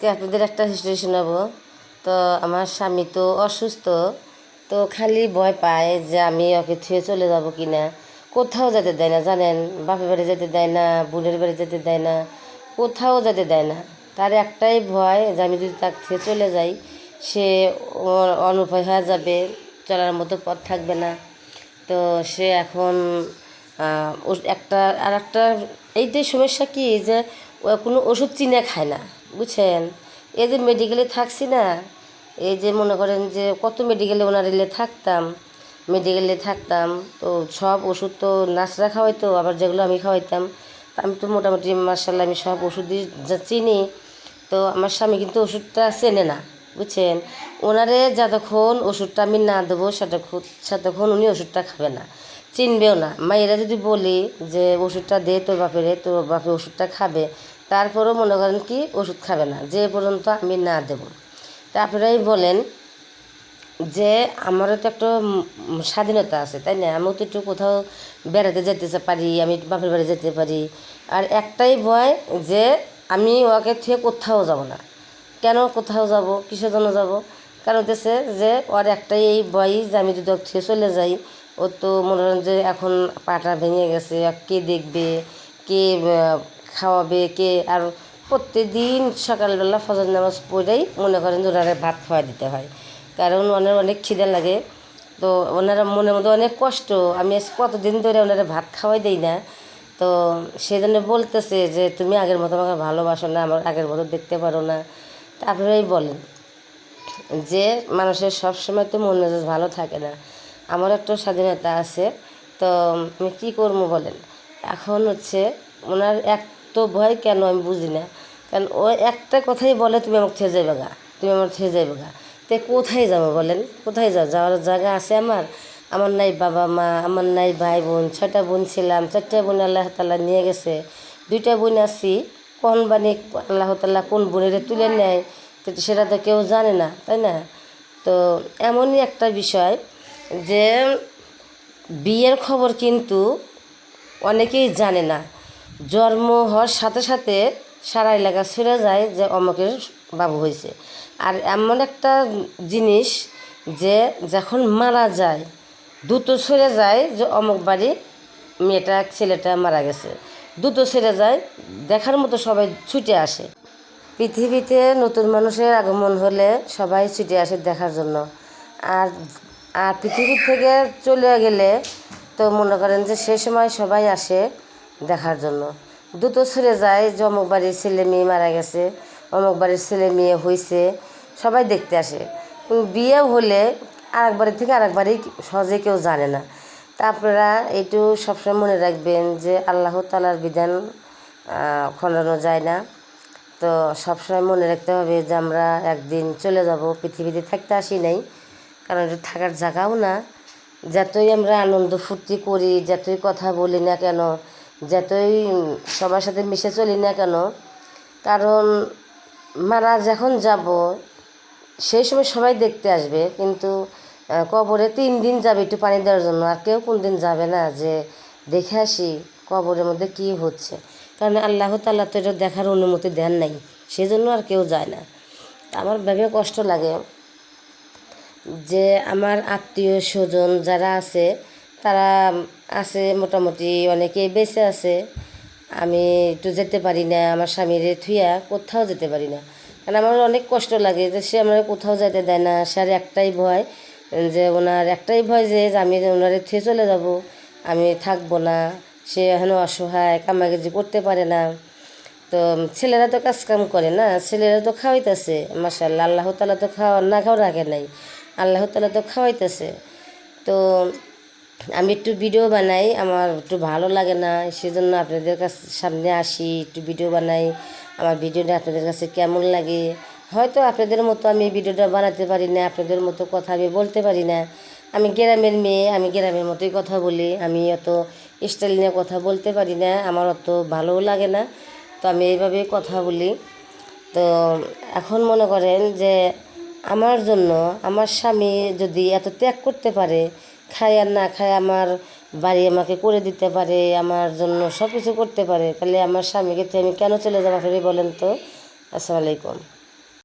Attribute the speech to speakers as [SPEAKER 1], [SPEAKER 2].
[SPEAKER 1] আপনাদের একটা হিস্ট্রি শোনাবো। তো আমার স্বামী তো অসুস্থ, তো খালি ভয় পায় যে আমি ওকে থুয়ে চলে যাব কি না কোথাও যেতে দেয় না, জানেন? বাপের বাড়ি যেতে দেয় না, বোনের বাড়ি যেতে দেয় না, কোথাও যেতে দেয় না। তার একটাই ভয় যে আমি যদি তার থেকে চলে যাই, সে অনুপায় হয়ে যাবে, চলার মতো পথ থাকবে না। তো সে এখন একটা আর একটা এইটাই সমস্যা কি যে কোনো ওষুধ চিনে খায় না। বুঝছেন? এই যে মেডিকেলে থাকছি না, এই যে মনে করেন যে কত মেডিকেলে ওনার এলে থাকতাম মেডিকেলে থাকতাম, তো সব ওষুধ তো নাচরা খাওয়াইতো, আবার যেগুলো আমি খাওয়াইতাম, আমি তো মোটামুটি মার্শাল্লাহ আমি সব ওষুধই যা চিনি, তো আমার স্বামী কিন্তু ওষুধটা চেনে না, বুঝছেন? ওনারে যতক্ষণ ওষুধটা আমি না দেবো, সেতক্ষণ সেতক্ষণ উনি ওষুধটা খাবে না। চিনবেও না। মায়েরা যদি বলি যে ওষুধটা দে, তোর বাপেরে তোর বাপে ওষুধটা খাবে, তারপরেও মনে করেন কি ওষুধ খাবে না। যে পর্যন্ত আমি না দেবো। তা আপনারাই বলেন যে আমারও তো একটা স্বাধীনতা আছে, তাই না? আমিও তো একটু কোথাও বেড়াতে যেতে পারি, আমি বাপের বাড়ি যেতে পারি। আর একটাই ভয় যে আমি ওকে থেকে কোথাও যাব না। কেন কোথাও যাব? কিসের জন্য যাব? কারণ হতেছে যে ওর একটাই এই ভয় যে আমি যদি ওর থেকে চলে যাই ও তো মনে করেন যে এখন পাটা ভেঙে গেছে কে দেখবে, কে খাওয়াবে, কে, আর প্রত্যেকদিন সকালবেলা ফজর নামাজ পড়েই মনে করেন যে ওনারা ভাত খাওয়া দিতে হয়। কারণ ওনার অনেক খিদে লাগে, তো ওনারা মনের মধ্যে অনেক কষ্ট। আমি কতদিন ধরে ওনারা ভাত খাওয়াই দেই না, তো সেই জন্য বলতেছে যে, তুমি আগের মতো আমাকে ভালোবাসো না, আমার আগের মতো দেখতে পারো না। তারপরেই বলেন যে, মানুষের সব সময় তো মন মেজাজ ভালো থাকে না। আমার একটা স্বাধীনতা আছে, তো আমি কী করব বলেন? এখন হচ্ছে ওনার এক তো ভয় কেন আমি বুঝি না। কারণ ও একটা কথাই বলে, তুমি আমাকে থেয়ে যাবে গা, তুমি আমার থেয়ে যাবে গা। তো কোথায় যাব বলেন? কোথায় যাও যাওয়ার জায়গা আছে আমার? আমার নাই বাবা মা, আমার নাই ভাই বোন, ছয়টা বোন ছিলাম, চারটা বোন আল্লাহ তাল্লাহ নিয়ে গেছে। দুইটা বোন আছি, কোন বাণী আল্লাহ তাল্লাহ কোন বোনের তুলে নেয়? তো সেটা তো কেউ জানে না, তাই না? তো এমনই একটা বিষয় যে বিয়ের খবর কিন্তু অনেকেই জানে না। জন্ম হওয়ার সাথে সাথে সারা এলাকা ছেড়ে যায় যে অমকের বাবু হয়েছে। আর এমন একটা জিনিস যে যখন মারা যায় দ্রুত সরে যায় যে অমুক বাড়ি মেয়েটা, ছেলেটা মারা গেছে। দ্রুত ছেড়ে যায়, দেখার মতো সবাই ছুটে আসে। পৃথিবীতে নতুন মানুষের আগমন হলে সবাই ছুটে আসে দেখার জন্য। আর আর পৃথিবীর থেকে চলে গেলে তো মনে করেন যে সে সময় সবাই আসে দেখার জন্য। দ্রুত ছেড়ে যায় যে অমুক বাড়ির ছেলে মেয়ে মারা গেছে অমুক বাড়ির ছেলে মেয়ে হয়েছে সবাই দেখতে আসে। বিয়ে হলে আরেক বাড়ি থেকে আরেক বাড়ি সহজে কেউ জানে না। তা আপনারা একটু সবসময় মনে রাখবেন যে আল্লাহ তালার বিধান আহ, খণ্ডানো যায় না। তো সবসময় মনে রাখতে হবে যে আমরা একদিন চলে যাব পৃথিবীতে থাকতে আসি নাই। কারণ এটা থাকার জায়গাও না। যতই আমরা আনন্দ ফুর্তি করি, যতই কথা বলি না কেন, যতই সবার সাথে মিশে চলি না কেন, কারণ মারা যখন যাব, সেই সময় সবাই দেখতে আসবে। কিন্তু কবরে তিন দিন যাবে একটু পানি দেওয়ার জন্য। আর কেউ কোন দিন যাবে না যে দেখে আসি কবরের মধ্যে কি হচ্ছে। কারণ আল্লাহ তাল্লাহ তো এটা দেখার অনুমতি দেন নাই, সেজন্য আর কেউ যায় না। আমার ভেবে কষ্ট লাগে। যে আমার আত্মীয় স্বজন যারা আছে, তারা আছে মোটামুটি অনেকেই বেঁচে আছে। আমি একটু যেতে পারি না, আমার স্বামীর থুইয়া কোথাও যেতে পারি না। কারণ আমার অনেক কষ্ট লাগে যে সে আমার কোথাও যেতে দেয় না, সে আর একটাই ভয়, যে ওনার একটাই ভয় যে আমি ওনারে থুয়ে চলে যাব, আমি থাকব না, সে এখনও অসহায়, কামাকাজি করতে পারে না। তো ছেলেরা তো কাজকাম করে না, ছেলেরা তো খাওয়াইতেছে মাসাল্লাহ আল্লাহ তালা তো খাওয়া না খাওয়া রাখে নাই। আল্লাহ তালা তো খাওয়াইতেছে। তো আমি একটু ভিডিও বানাই, আমার একটু ভালো লাগে না, সেজন্য আপনাদের কাছে, সামনে আসি, একটু ভিডিও বানাই। আমার ভিডিওটা আপনাদের কাছে কেমন লাগে? হয়তো আপনাদের মতো আমি ভিডিওটা বানাতে পারি না, আপনাদের মতো কথা আমি বলতে পারি না। আমি গ্রামের মেয়ে, আমি গ্রামের মতোই কথা বলি, আমি অত স্টাইল নিয়ে কথা বলতে পারি না, আমার অত ভালোও লাগে না। তো আমি এইভাবেই কথা বলি। তো এখন মনে করেন যে আমার জন্য আমার স্বামী যদি এত ত্যাগ করতে পারে, খায় আর না খায় আমার বাড়ি আমাকে করে দিতে পারে, আমার জন্য সব কিছু করতে পারে, তাহলে আমার স্বামীকে আমি কেন চলে যাব ফেরি বলেন তো? আসসালামু আলাইকুম।